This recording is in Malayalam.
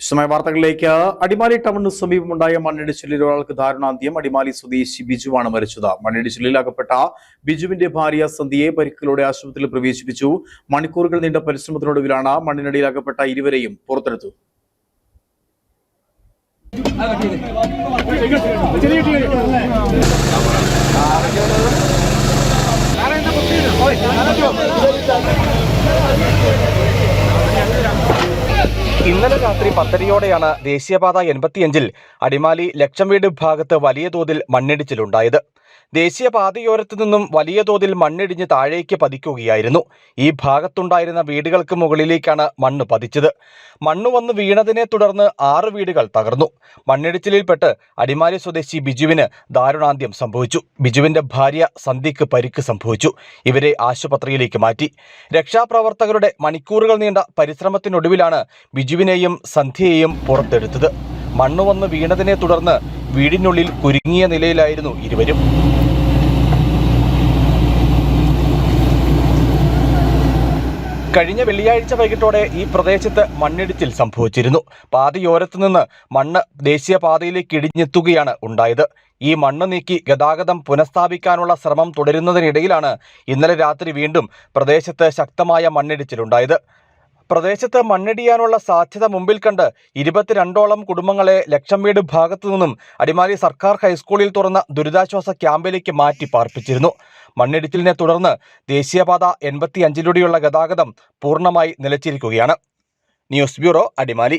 വിശദമായ വാർത്തകളിലേക്ക്. അടിമാലി ടൗണിന് സമീപമുണ്ടായ മണ്ണിടിച്ചിലിൽ ഒരാൾക്ക് ദാരുണാന്ത്യം. അടിമാലി സ്വദേശി ബിജുവാണ് മരിച്ചത്. മണ്ണിടിച്ചിലിൽ അകപ്പെട്ട ബിജുവിന്റെ ഭാര്യ സന്ധ്യയെ പരിക്കുകളോടെ ആശുപത്രിയിൽ പ്രവേശിപ്പിച്ചു. മണിക്കൂറുകൾ നീണ്ട പരിശ്രമത്തിനൊടുവിലാണ് മണ്ണിനടിയിൽ അകപ്പെട്ട ഇരുവരെയും പുറത്തെടുത്തു. ഇന്നലെ രാത്രി പത്തരയോടെയാണ് ദേശീയപാത എൺപത്തിയഞ്ചിൽ അടിമാലി ലക്ഷം വീട് ഭാഗത്ത് വലിയ തോതിൽ മണ്ണിടിച്ചിലുണ്ടായത്. ദേശീയപാതയോരത്തു നിന്നും വലിയ തോതിൽ മണ്ണിടിഞ്ഞ് താഴേക്ക് പതിക്കുകയായിരുന്നു. ഈ ഭാഗത്തുണ്ടായിരുന്ന വീടുകൾക്ക് മുകളിലേക്കാണ് മണ്ണ് പതിച്ചത്. മണ്ണ് വന്ന് വീണതിനെ തുടർന്ന് ആറ് വീടുകൾ തകർന്നു. മണ്ണിടിച്ചിലിൽപ്പെട്ട് അടിമാലി സ്വദേശി ബിജുവിന് ദാരുണാന്ത്യം സംഭവിച്ചു. ബിജുവിന്റെ ഭാര്യ സന്ധ്യയ്ക്ക് പരിക്ക് സംഭവിച്ചു. ഇവരെ ആശുപത്രിയിലേക്ക് മാറ്റി. രക്ഷാപ്രവർത്തകരുടെ മണിക്കൂറുകൾ നീണ്ട പരിശ്രമത്തിനൊടുവിലാണ് ബിജുവിനെയും സന്ധ്യയെയും പുറത്തെടുത്തത്. മണ്ണ് വന്ന് വീണതിനെ തുടർന്ന് വീടിനുള്ളിൽ കുരുങ്ങിയ നിലയിലായിരുന്നു ഇരുവരും. കഴിഞ്ഞ വെള്ളിയാഴ്ച വൈകിട്ടോടെ ഈ പ്രദേശത്ത് മണ്ണിടിച്ചിൽ സംഭവിച്ചിരുന്നു. പാതയോരത്ത് നിന്ന് മണ്ണ് ദേശീയപാതയിലേക്ക് ഇടിഞ്ഞെത്തുകയാണ് ഉണ്ടായത്. ഈ മണ്ണ് നീക്കി ഗതാഗതം പുനഃസ്ഥാപിക്കാനുള്ള ശ്രമം തുടരുന്നതിനിടയിലാണ് ഇന്നലെ രാത്രി വീണ്ടും പ്രദേശത്ത് ശക്തമായ മണ്ണിടിച്ചിലുണ്ടായത്. പ്രദേശത്ത് മണ്ണിടിയാനുള്ള സാധ്യത മുമ്പിൽ കണ്ട് ഇരുപത്തിരണ്ടോളം കുടുംബങ്ങളെ ലക്ഷം വീട് ഭാഗത്തു നിന്നും അടിമാലി സർക്കാർ ഹൈസ്കൂളിൽ തുറന്ന ദുരിതാശ്വാസ ക്യാമ്പിലേക്ക് മാറ്റി പാർപ്പിച്ചിരുന്നു. മണ്ണിടിച്ചിലിനെ തുടർന്ന് ദേശീയപാത എൺപത്തിയഞ്ചിലൂടെയുള്ള ഗതാഗതം പൂർണമായി നിലച്ചിരിക്കുകയാണ്. News bureau Adimali.